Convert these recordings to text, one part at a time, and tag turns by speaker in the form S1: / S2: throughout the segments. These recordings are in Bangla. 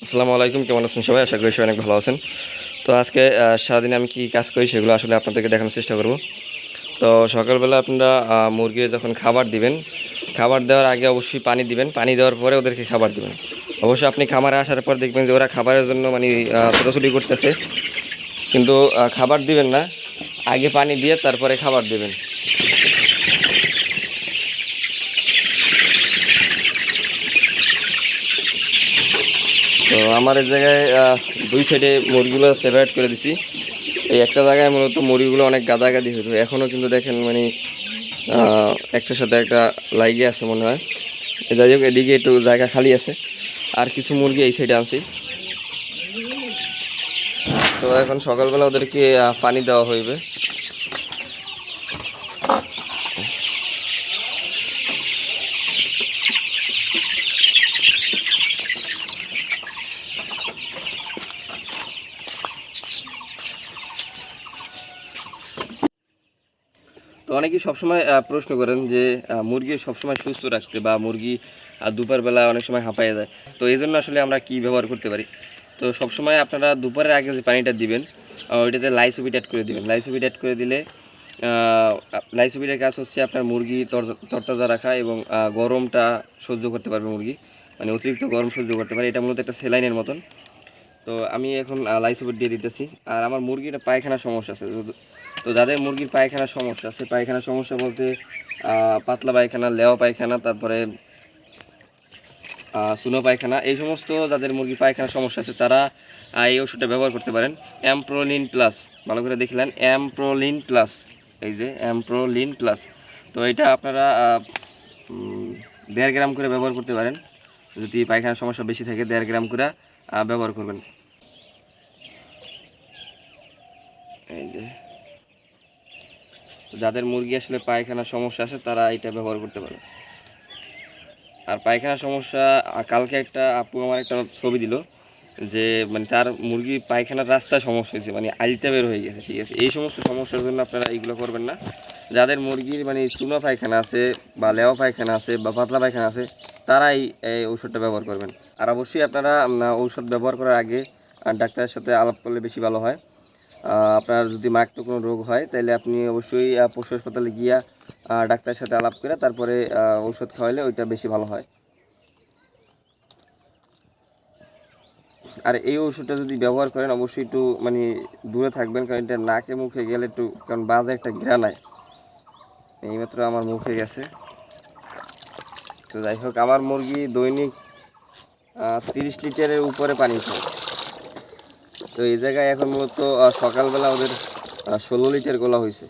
S1: আসসালামু আলাইকুম কেমন আছেন সবাই? আশা করি সবাই অনেক ভালো আছেন। তো আজকে সারাদিনে আমি কী কাজ করি সেগুলো আসলে আপনাদেরকে দেখানোর চেষ্টা করব। তো সকালবেলা আপনারা আহ, মুরগির যখন খাবার দিবেন খাবার দেওয়ার আগে অবশ্যই পানি দিবেন। পানি দেওয়ার পরে ওদেরকে খাবার দিবেন। অবশ্যই আপনি খামারে আসার পর দেখবেন যে ওরা খাবারের জন্য মানে ছোটাছুটি করতেছে। কিন্তু খাবার দিবেন না। আগে পানি দিয়ে তারপরে খাবার দেবেন। তো আমার এই জায়গায় দুই সাইডে মুরগিগুলো সেপারেট করে দিছি। এই একটা জায়গায় মূলত মুরগিগুলো অনেক গাদাগাদি হতো এখনও কিন্তু দেখেন মানে একটার সাথে একটা লাইগে আছে মনে হয়। যাই হোক, এদিকে একটু জায়গা খালি আছে। আর কিছু মুরগি এই সাইডে আনছি। তো এখন সকালবেলা ওদেরকে পানি দেওয়া হইবে। তো অনেকেই সবসময় প্রশ্ন করেন যে মুরগি সবসময় সুস্থ রাখতে বা মুরগি দুপুরবেলা অনেক সময় হাঁপায়ে যায়। তো এই জন্য আসলে আমরা কি ব্যবহার করতে পারি? তো সবসময় আপনারা দুপুরের আগে যে পানিটা দিবেন ওইটাতে লাইসোবিট অ্যাড করে দিবেন। লাইসোবিট অ্যাড করে দিলে লাইসোবিটের কাজ হচ্ছে আপনার মুরগি তরতাজা রাখা এবং গরমটা সহ্য করতে পারবে মুরগি। মানে অতিরিক্ত গরম সহ্য করতে পারে। এটা মূলত একটা সেলাইনের মতন। তো আমি এখন লাইসোবিট দিয়ে দিতেছি। আর আমার মুরগিটা পায়খানার সমস্যা আছে। তো- যাদের মুরগির পায়খানার সমস্যা আছে, পায়খানার সমস্যা বলতে পাতলা পায়খানা লেওয়া পায়খানা, তারপরে সুনো পায়খানা, এই সমস্ত যাদের মুরগির পায়খানার সমস্যা আছে, তারা এই ওষুধটা ব্যবহার করতে পারেন। অ্যামপ্রোলিন প্লাস, ভালো করে দেখলেন, অ্যামপ্রোলিন প্লাস, এই যে অ্যামপ্রোলিন প্লাস। তো এটা আপনারা দেড় গ্রাম করে ব্যবহার করতে পারেন। যদি পায়খানার সমস্যা বেশি থাকে, দেড় গ্রাম করে ব্যবহার করবেন এই যে তো যাদের মুরগি আসলে পায়খানার সমস্যা আছে, তারা এটা ব্যবহার করতে পারে। আর পায়খানার সমস্যা কালকে একটা আপু আমার একটা ছবি দিল যে মানে তার মুরগি পায়খানার রাস্তায় সমস্যা হয়েছে মানে আইলটা বের হয়ে গেছে, ঠিক আছে? এই সমস্ত সমস্যার জন্য আপনারা এইগুলো করবেন না। যাদের মুরগির মানে চুনো পায়খানা আছে বা লেওয়া পায়খানা আছে বা পাতলা পায়খানা আছে, তারাই এই ঔষধটা ব্যবহার করবেন। আর অবশ্যই আপনারা ঔষধ ব্যবহার করার আগে ডাক্তারের সাথে আলাপ করলে বেশি ভালো হয়। আপনার যদি মারাত্মক কোনো রোগ হয় তাহলে আপনি অবশ্যই পশু হাসপাতালে গিয়া ডাক্তারের সাথে আলাপ করে তারপরে ঔষধ খাওয়াইলে ওইটা বেশি ভালো হয়। আর এই ওষুধটা যদি ব্যবহার করেন, অবশ্যই একটু মানে দূরে থাকবেন, কারণ এটা নাকে, মুখে গেলে একটু, কারণ বাজে একটা ঘৃণা নাই। এইমাত্র আমার মুখে গেছে। তো যাই হোক, আমার মুরগি দৈনিক তিরিশ লিটারের উপরে পানি খায়। তো এই জায়গায় এখন মূলত সকালবেলা ওদের ষোলো লিটার গোলা হয়েছে।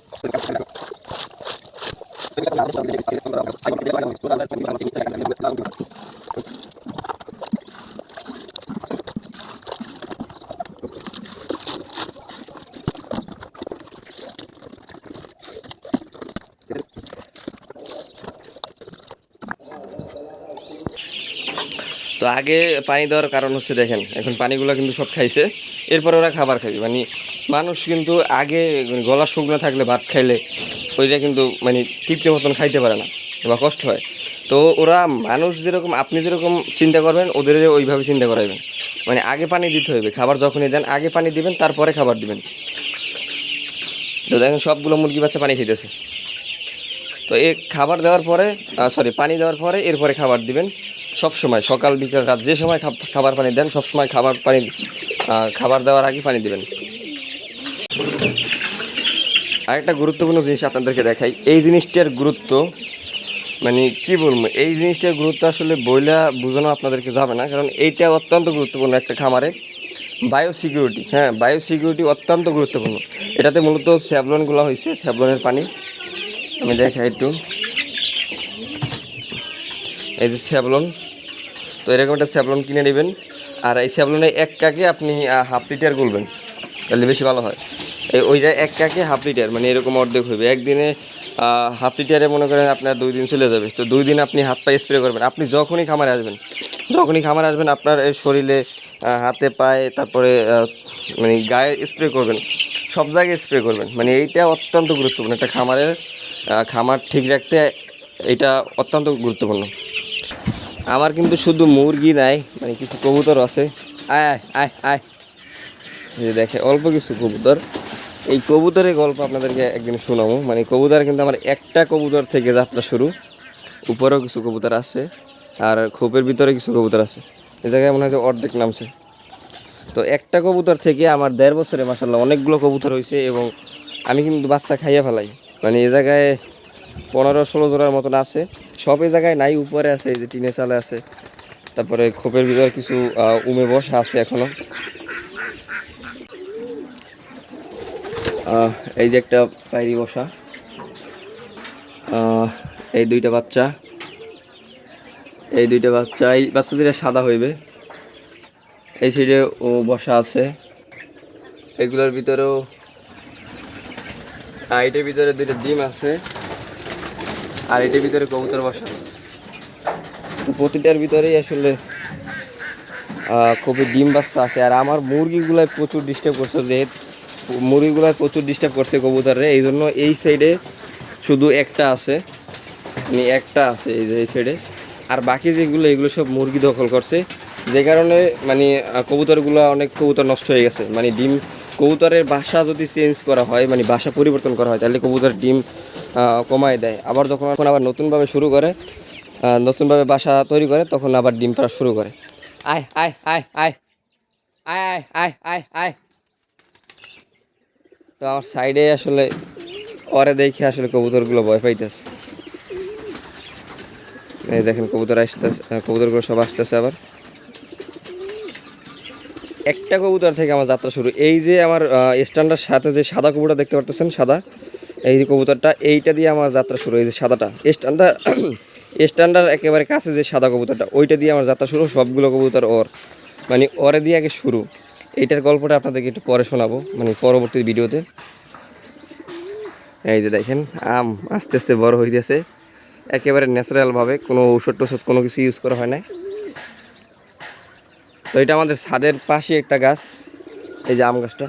S1: তো আগে পানি দেওয়ার কারণ হচ্ছে দেখেন, এখন পানিগুলো কিন্তু সব খাইছে। এরপর ওরা খাবার খাবে মানে মানুষ কিন্তু আগে মানে গলা শুকনো থাকলে ভাত খাইলে ওইটা কিন্তু মানে তৃপ্তি মতন খাইতে পারে না বা কষ্ট হয়। তো ওরা মানুষ যেরকম, আপনি যেরকম চিন্তা করবেন, ওদের ওইভাবে চিন্তা করাইবেন। মানে আগে পানি দিতে হবে খাবার যখনই দেন, আগে পানি দিবেন, তারপরে খাবার দিবেন। তো দেখেন সবগুলো মুরগি বাচ্চা পানি খেতেছে তো এই খাবার দেওয়ার পরে সরি পানি দেওয়ার পরে এরপরে খাবার দিবেন। সব সময়, সকাল, বিকাল, রাত যে সময় খাব- খাবার পানি দেন, সব সময় খাবার পানি খাবার দেওয়ার আগে পানি দিবেন। আরেকটা গুরুত্বপূর্ণ জিনিস আপনাদেরকে দেখাই, এই জিনিসটার গুরুত্ব মানে কি বলব, এই জিনিসটার গুরুত্ব আসলে বইলা বোঝানো আপনাদেরকে যাবে না, কারণ এইটা অত্যন্ত গুরুত্বপূর্ণ একটা খামারে। বায়ো সিকিউরিটি হ্যাঁ বায়ো সিকিউরিটি অত্যন্ত গুরুত্বপূর্ণ। এটাতে মূলত স্যাভলনগুলো হয়েছে স্যাভলনের পানি। আমি দেখাই একটু। এই যে স্যাভলন, তো এরকম একটা স্যাভলন কিনে নেবেন। আর এই স্যাভলনে এক কাকে আপনি হাফ লিটার গুলবেন, তাহলে বেশি ভালো হয়। এই ওইটা এক কাকে হাফ লিটার মানে এরকম অর্ধেক হইবে। একদিনে হাফ লিটারে মনে করেন আপনার দুই দিন চলে যাবে। তো দুই দিন আপনি হাত পায়ে স্প্রে করবেন। আপনি যখনই খামারে আসবেন, যখনই খামারে আসবেন, আপনার শরীরে হাতে পায়ে, তারপরে মানে গায়ে স্প্রে করবেন, সব জায়গায় স্প্রে করবেন। মানে এইটা অত্যন্ত গুরুত্বপূর্ণ। একটা খামারের খামার ঠিক রাখতে এটা অত্যন্ত গুরুত্বপূর্ণ। আমার কিন্তু শুধু মুরগি নাই মানে কিছু কবুতর আছে। আয় আয় আয় দেখে, অল্প কিছু কবুতর। এই কবুতরের গল্প আপনাদেরকে একদিন শোনাবো। মানে কবুতর কিন্তু আমার একটা কবুতর থেকে যাত্রা শুরু। উপরেও কিছু কবুতর আছে, আর খোপের ভিতরে কিছু কবুতর আছে। এ জায়গায় মনে হয় যে অর্ধেক নামছে। তো একটা কবুতর থেকে আমার দেড় বছরে মাসাল্লাহ অনেকগুলো কবুতর হয়েছে এবং আমি কিন্তু বাচ্চা খাইয়া ফেলাই। মানে এ জায়গায় পনেরো ষোলো জোড়ার মতন আছে। সব জায়গায় নাই, উপরে আছে, এই যে টিনের চালে আছে। তারপরে খোপের ভিতরে কিছু উমে বসা আছে এখনও। এই যে একটা পায়রি বসা। এই দুইটা বাচ্চা। এই দুইটা বাচ্চা, এই বাচ্চা দুইটা সাদা হইবে। এই সাইডে ও বসা আছে। এগুলোর ভিতরেও এটার ভিতরে দুইটা ডিম আছে। আর এটার ভিতরে কবুতর বসা প্রতিটার ভিতরেই আসলে খুবই ডিম বাচ্চা আছে। আর আমার মুরগিগুলাই প্রচুর ডিস্টার্ব করছে যে মুরগিগুলাই প্রচুর ডিস্টার্ব করছে কবুতরে এই জন্য এই সাইডে শুধু একটা আছে। মানে একটা আছে এই যে এই সাইডে আর বাকি যেগুলো, এগুলো সব মুরগি দখল করছে। যে কারণে মানে কবুতরগুলো অনেক কবুতর নষ্ট হয়ে গেছে। মানে ডিম কবুতরের বাসা যদি চেঞ্জ করা হয় মানে বাসা পরিবর্তন করা হয়, তাহলে কবুতর ডিম কমায় দেয়। আবার যখন, এখন আবার নতুনভাবে শুরু করে নতুনভাবে বাসা তৈরি করে, তখন আবার ডিম পাড়া শুরু করে। আয় আয় আয় আয়। আয় আয় আয় আয় আয়। তো আমার সাইডে আসলে, ওরে দেখে আসলে কবুতরগুলো ভয় পাইতেছে। এই দেখেন, কবুতর আসতেছে, কবুতরগুলো সব আসতেছে আবার। একটা কবুতর থেকে আমার যাত্রা শুরু। এই যে আমার স্ট্যান্ডার সাথে যে সাদা কবুতর দেখতে পারতেছেন, সাদা, এই যে কবুতরটা, এইটা দিয়ে আমার যাত্রা শুরু, এই যে সাদাটা। স্ট্যান্ডার স্ট্যান্ডার একেবারে কাছে যে সাদা কবুতরটা, ওইটা দিয়ে আমার যাত্রা শুরু, সবগুলো কবুতর ওর। মানে ওরে দিয়ে আগে শুরু। এইটার গল্পটা আপনাদেরকে একটু পরে শোনাবো মানে পরবর্তী ভিডিওতে। এই যে দেখেন, আম আস্তে আস্তে বড় হইতেছে। একেবারে ন্যাচারালভাবে কোনো ঔষধ টষধ কোনো কিছু ইউজ করা হয় না তো এটা আমাদের ছাদের পাশে একটা গাছ এই যে আম গাছটা।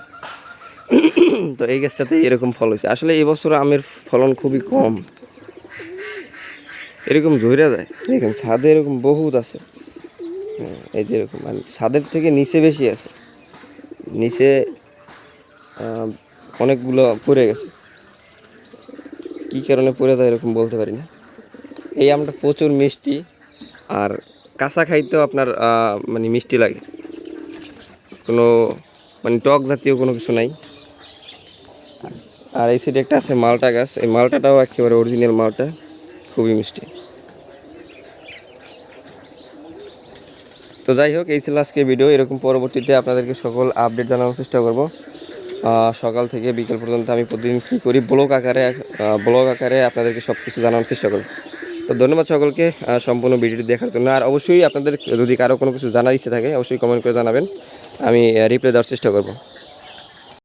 S1: তো এই গাছটাতে এরকম ফল হয়েছে। আসলে এই বছর আমের ফলন খুবই কম। এরকম ঝইরা যায়। দেখেন ছাদে এরকম বহুত আছে। হ্যাঁ, এই যে এরকম। মানে ছাদের থেকে নিচে বেশি আছে। নিচে অনেকগুলো পড়ে গেছে। কী কারণে পড়ে যায় এরকম বলতে পারি না। এই আমটা প্রচুর মিষ্টি আর কাঁচা খাইতেও আপনার মানে মিষ্টি লাগে। কোনো মানে টক জাতীয় কোনো কিছু নাই। আর এই সাইডে একটা আছে মালটা গাছ। এই মালটাটাও একেবারে অরিজিনাল মালটা। খুবই মিষ্টি। তো যাই হোক, এই ছিল আজকে ভিডিও এরকম পরবর্তীতে আপনাদেরকে সকল আপডেট জানানোর চেষ্টা করব। সকাল থেকে বিকেল পর্যন্ত আমি প্রতিদিন কী করি, ব্লগ আকারে ব্লগ আকারে আপনাদেরকে সব কিছু জানানোর চেষ্টা করব। তো ধন্যবাদ সকলকে সম্পূর্ণ ভিডিওটি দেখার জন্য। আর অবশ্যই আপনাদের যদি কারও কোনো কিছু জানার ইচ্ছে থাকে, অবশ্যই কমেন্ট করে জানাবেন। আমি রিপ্লাই দেওয়ার চেষ্টা করব।